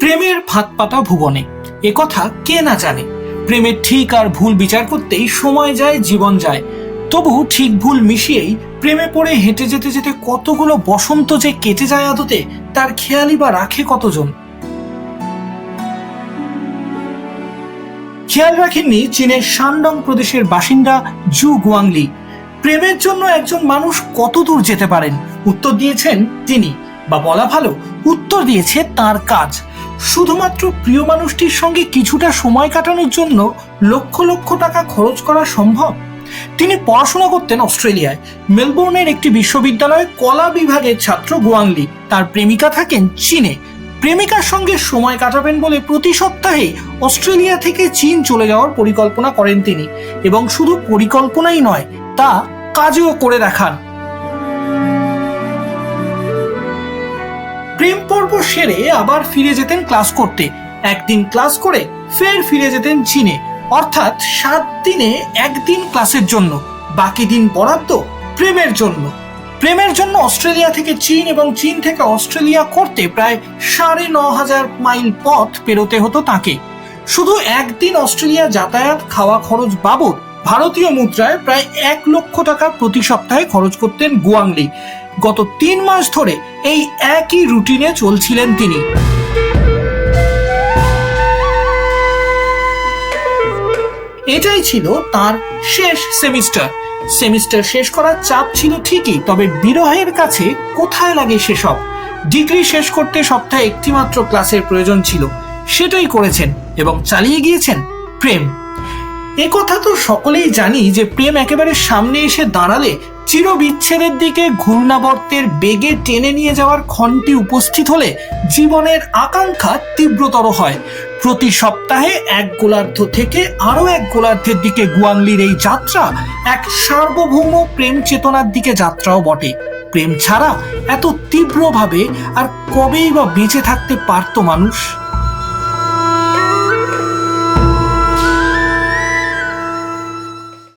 প্রেমের ফাঁক পাতা ভুবনে। কথা কে না জানে? প্রেমের ঠিক আর ভুল বিচার করতেই সময় যায়, জীবন যায়। তবু ঠিক ভুল মিশিয়েই প্রেমে পড়ে হেঁটে যেতে যেতে কতগুলো বসন্ত যে কেটে যায় আদতে, তার খেয়ালি বা রাখে কতজন? খেয়াল রাখেননি চীনের শানডং প্রদেশের বাসিন্দা জু গুয়াংলি। প্রেমের জন্য একজন মানুষ কত দূর যেতে পারেন? উত্তর দিয়েছেন তিনি। বা বলা ভালো, উত্তর দিয়েছে তার কাজ। শুধুমাত্র প্রিয় মানুষটির সঙ্গে কিছুটা সময় কাটানোর জন্য লক্ষ লক্ষ টাকা খরচ করা সম্ভব? তিনি পড়াশোনা করতেন অস্ট্রেলিয়ায়। মেলবোর্নের একটি বিশ্ববিদ্যালয়ে কলা বিভাগের ছাত্র গুয়াংলি। তার প্রেমিকা থাকেন চীনে। প্রেমিকার সঙ্গে সময় কাটাবেন বলে প্রতি সপ্তাহে অস্ট্রেলিয়া থেকে চীন চলে যাওয়ার পরিকল্পনা করেন তিনি। এবং শুধু পরিকল্পনাই নয় তা কাজেও করে দেখান। প্রেম পর্ব সেরে আবার ফিরে যেতেন ক্লাস করতে। একদিন ক্লাস করে ফের ফিরে যেতেন চীনে অর্থাৎ সাত দিনে একদিন ক্লাসের জন্য, বাকি দিন বরাদ্দ প্রেমের জন্য। প্রেমের জন্য অস্ট্রেলিয়া থেকে চীন এবং চীন থেকে অস্ট্রেলিয়া করতে প্রায় সাড়ে ন হাজার মাইল পথ পেরোতে হতো তাকে। শুধু একদিন অস্ট্রেলিয়া যাতায়াত খাওয়া খরচ বাবদ ভারতীয় মুদ্রায় প্রায় এক লক্ষ টাকা প্রতি সপ্তাহে খরচ করতেন গুয়াংলি। গত তিন মাস ধরে এই একই রুটিনে চলছিলেন তিনি। এটাই ছিল তার শেষ সেমিস্টার। সেমিস্টার শেষ করার চাপ ছিল ঠিকই, তবে বিরহের কাছে কোথায় লাগে সেসব? ডিগ্রি শেষ করতে সপ্তাহে একটিমাত্র ক্লাসের প্রয়োজন ছিল। সেটাই করেছেন এবং চালিয়ে গিয়েছেন প্রেম। এ কথা তো সকলেই জানি যে প্রেম একেবারে সামনে এসে দাঁড়ালে চিরবিচ্ছেদের দিকে ঘূর্ণাবর্তের বেগে টেনে নিয়ে যাওয়ার ক্ষণটি উপস্থিত হলে জীবনের আকাঙ্ক্ষা তীব্রতর হয়। প্রতি সপ্তাহে এক গোলার্ধ থেকে আরও এক গোলার্ধের দিকে গুয়াংলির এই যাত্রা এক সার্বভৌম প্রেম চেতনার দিকে যাত্রাও বটে। প্রেম ছাড়া এত তীব্রভাবে আর কবেই বা বেঁচে থাকতে পারতো মানুষ?